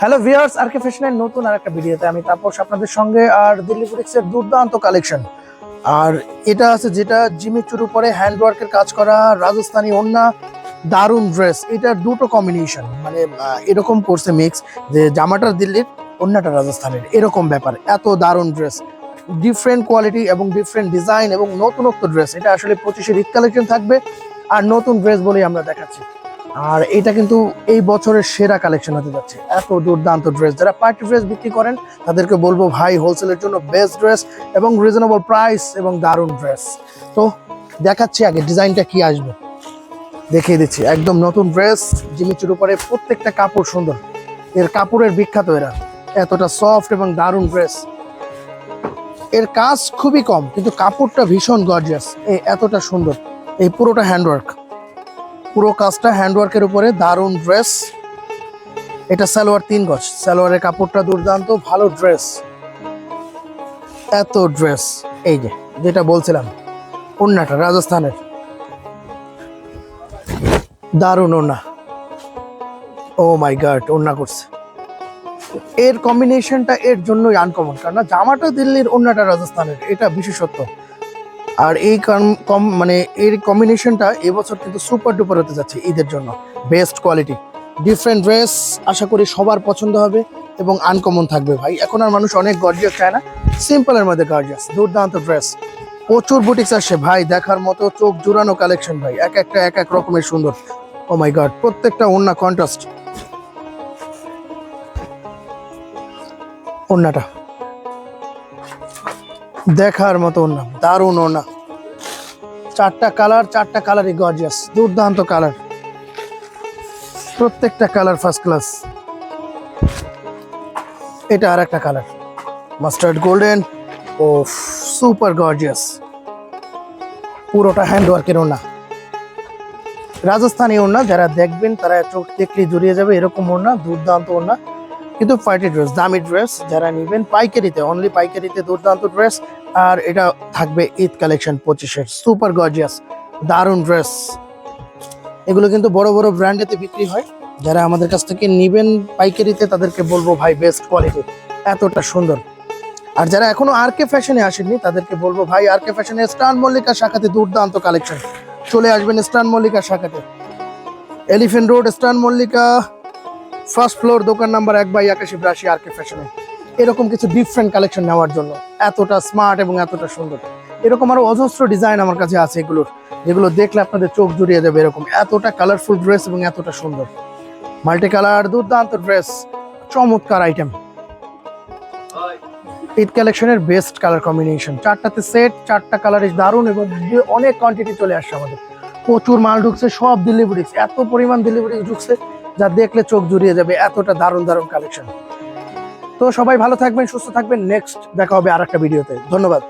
Hello viewers আর কে ফ্যাশনের নতুন আর একটা ভিডিওতে আমি তাপস আপনাদের সঙ্গে, আর দিল্লি বুটিক্সের দুর্দান্ত কালেকশন আর এটা আছে যেটা জিমি চুর উপরে হ্যান্ডওয়ার্কের কাজ করা, রাজস্থানি ওন্না, দারুণ ড্রেস এটা দুটো কম্বিনেশন মানে এরকম করছে মিক্স যে জামাটা দিল্লির অন্যটা রাজস্থানের। এরকম ব্যাপার, এত দারুণ ড্রেস ডিফারেন্ট কোয়ালিটি এবং ডিফারেন্ট ডিজাইন এবং নতুনত্ব ড্রেস এটা আসলে পঁচিশের ঈদ কালেকশন থাকবে, আর নতুন ড্রেস বলেই আমরা দেখাচ্ছি। আর এটা কিন্তু এই বছরের সেরা কালেকশন হতে যাচ্ছে। এত দুর্দান্ত ড্রেস যারা পার্টি ড্রেস বিক্রি করেন, তাদেরকে বলব ভাই হোলসেলের জন্য বেস্ট ড্রেস এবং রিজনেবল প্রাইস এবং দারুণ ড্রেস তো দেখাচ্ছি আগে ডিজাইনটা কি আসবে। দেখিয়ে দিচ্ছি। একদম নতুন ড্রেস জিমিচুর উপরে প্রত্যেকটা কাপড় সুন্দর। এর কাপড়ের বিখ্যাত এরা। এতটা সফট এবং দারুণ ড্রেস এর কাজ খুবই কম, কিন্তু কাপড়টা ভীষণ গর্জিয়াস এই এতটা সুন্দর। এই পুরোটা হ্যান্ডওয়ার্ক পুরো কাজটা হ্যান্ডওয়ার্কের উপরে, দারুণ ড্রেস। এটা সালোয়ার তিন গজ। সালোয়ারের কাপড়টা দুর্দান্ত, ভালো ড্রেস। এত ড্রেস। এই যে, যেটা বলছিলাম, ওন্নাটা রাজস্থানের। দারুণ ওন্না। ও মাই গার্ড ওন্না করছে। এর কম্বিনেশনটা এর জন্যই আনকমন কারণ জামাটা দিল্লির ওন্নাটা রাজস্থানের, এটা বিশেষত্ব। আর এই কম- মানে এর কম্বিনেশনটা এবছর কিন্তু সুপার ডুপার হতে যাচ্ছে ঈদের জন্য। বেস্ট কোয়ালিটি ডিফারেন্ট ড্রেস আশা করি সবার পছন্দ হবে এবং আনকমন থাকবে ভাই। এখন আর মানুষ অনেক গর্জিয়াস চায় না। সিম্পলের মধ্যে গর্জিয়াস দুর্দান্ত ড্রেস প্রচুর বুটিক্স আসছে ভাই, দেখার মতো চোখ জুড়ানো কালেকশন ভাই। এক একটা, এক এক রকমের সুন্দর। ও মাই গড প্রত্যেকটা ওন্না কন্ট্রাস্ট ওন্নাটা দেখার মতো ওন্না দারুণ ওন্না চারটা কালার, চারটা কালারই গর্জিয়াস দুর্দান্ত কালার। প্রত্যেকটা কালার ফার্স্ট ক্লাস এটা আর একটা কালার মাস্টার্ড গোল্ডেন ও সুপার গর্জিয়াস পুরোটা হ্যান্ডওয়ার্কের ওনা রাজস্থানি ওড়না, যারা দেখবেন তারা চোখ দেখলে জড়িয়ে যাবে, এরকম ওড়না, দুর্দান্ত ওড়না। কিন্তু পার্টি ড্রেস, দামি ড্রেস যারা নেবেন, পাইকারিতে অনলি পাইকারিতে দুর্দান্ত ড্রেস। আর এটা থাকবে ঈদ কালেকশন পঁচিশের সুপার গর্জিয়াস দারুণ ড্রেস। এগুলো কিন্তু বড় বড় ব্র্যান্ডেতে বিক্রি হয়। যারা আমাদের কাছ থেকে নেবেন পাইকারিতে, তাদেরকে বলব ভাই বেস্ট কোয়ালিটি এতটা সুন্দর। আর যারা এখনও আর কে ফ্যাশনে আসেননি, তাদেরকে বলব ভাই আর কে ফ্যাশনে স্টান মল্লিকা শাখাতে দুর্দান্ত কালেকশন। চলে আসবেন স্টান মল্লিকা শাখাতে। এলিফেন্ট রোড স্টান মল্লিকা ফার্স্ট ফ্লোর দোকান নাম্বার এক বাই একাশি বিরাশি আর কে ফ্যাশনে এরকম কিছু ডিফারেন্ট কালেকশন নেওয়ার জন্য। এতটা স্মার্ট এবং এতটা সুন্দর। এরকম আরও অজস্র ডিজাইন আমার কাছে আছে এগুলোর। যেগুলো দেখলে আপনাদের চোখ জুড়িয়ে যাবে এরকম। এতটা কালারফুল ড্রেস এবং এতটা সুন্দর। মাল্টি কালার দুর্দান্ত ড্রেস চমৎকার আইটেম ঈদ কালেকশনের বেস্ট কালার কম্বিনেশন চারটাতে সেট চারটা কালার দারুণ এবং অনেক কোয়ান্টিটি চলে আসছে আমাদের। প্রচুর মাল ঢুকছে, সব বুটিক্স এত পরিমাণ বুটিক্স ঢুকছে। যা দেখলে চোখ জুড়িয়ে যাবে, এতটা দারুণ দারুণ কালেকশন তো সবাই ভালো থাকবেন, সুস্থ থাকবেন। নেক্সট দেখা হবে আর একটা ভিডিওতে ধন্যবাদ।